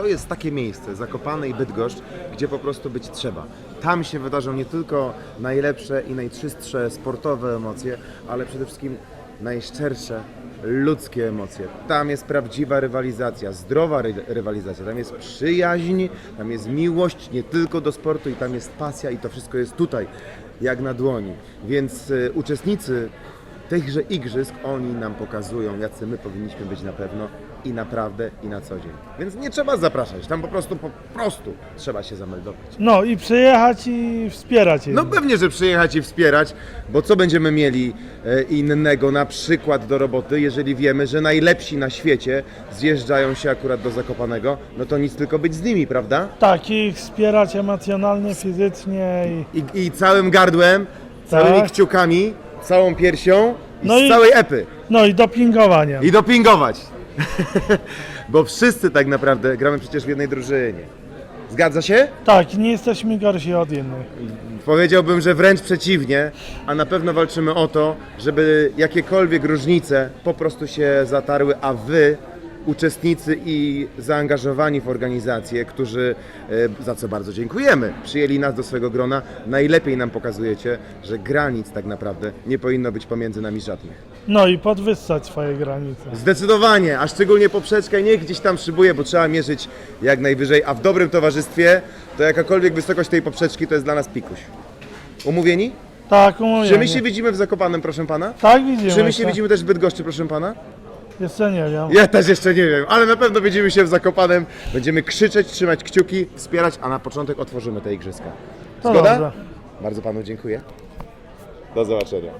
to jest takie miejsce, Zakopane i Bydgoszcz, gdzie po prostu być trzeba. Tam się wydarzą nie tylko najlepsze i najczystsze sportowe emocje, ale przede wszystkim najszczersze ludzkie emocje. Tam jest prawdziwa rywalizacja, zdrowa ry rywalizacja, tam jest przyjaźń, tam jest miłość nie tylko do sportu i tam jest pasja i to wszystko jest tutaj, jak na dłoni. Więc y, uczestnicy tychże igrzysk oni nam pokazują, jacy my powinniśmy być na pewno i naprawdę i na co dzień. Więc nie trzeba zapraszać, tam po prostu po prostu trzeba się zameldować. No i przyjechać i wspierać je. No pewnie, że przyjechać i wspierać, bo co będziemy mieli e, innego na przykład do roboty, jeżeli wiemy, że najlepsi na świecie zjeżdżają się akurat do Zakopanego, no to nic tylko być z nimi, prawda? Tak, i ich wspierać emocjonalnie, fizycznie i... I, i całym gardłem, całymi Tak. kciukami, całą piersią i No z i- całej epy. No i dopingowaniem. I dopingować. Bo wszyscy tak naprawdę gramy przecież w jednej drużynie. Zgadza się? Tak, nie jesteśmy gorsi od innych. Powiedziałbym, że wręcz przeciwnie, a na pewno walczymy o to, żeby jakiekolwiek różnice po prostu się zatarły, a wy, uczestnicy i zaangażowani w organizację, którzy, e, za co bardzo dziękujemy, przyjęli nas do swojego grona, najlepiej nam pokazujecie, że granic tak naprawdę nie powinno być pomiędzy nami żadnych. No i podwyższać swoje granice. Zdecydowanie, a szczególnie poprzeczkę niech gdzieś tam szybuje, bo trzeba mierzyć jak najwyżej, a w dobrym towarzystwie to jakakolwiek wysokość tej poprzeczki to jest dla nas pikuś. Umówieni? Tak, umówienie. Czy my się widzimy w Zakopanem, proszę pana? Tak, widzimy Czy my się się. widzimy też w Bydgoszczy, proszę pana? Jeszcze nie wiem. Ja też jeszcze nie wiem, ale na pewno widzimy się w Zakopanem. Będziemy krzyczeć, trzymać kciuki, wspierać, a na początek otworzymy te igrzyska. To Zgoda? dobrze. Bardzo panu dziękuję. Do zobaczenia.